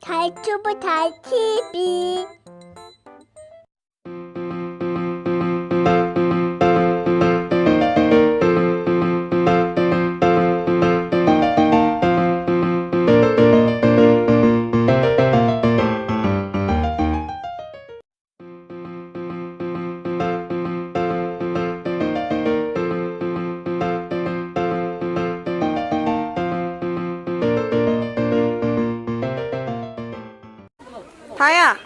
달튜브 달TV 다야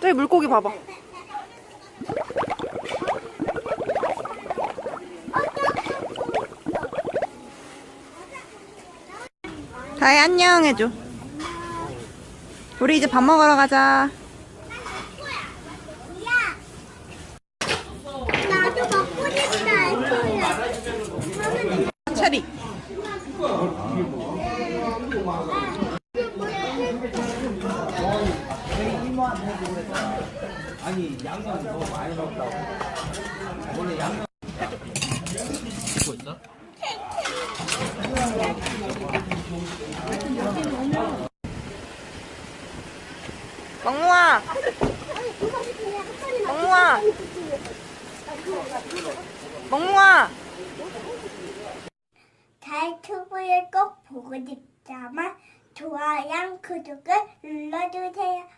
저기 물고기 봐봐. 다야 안녕 해줘. 우리 이제 밥 먹으러 가자 나도 먹고. 싶다 토야 체리 멍무아. 멍무아. 멍무아. 달튜브를 꼭 보고 싶다면 좋아요 구독을 눌러주세요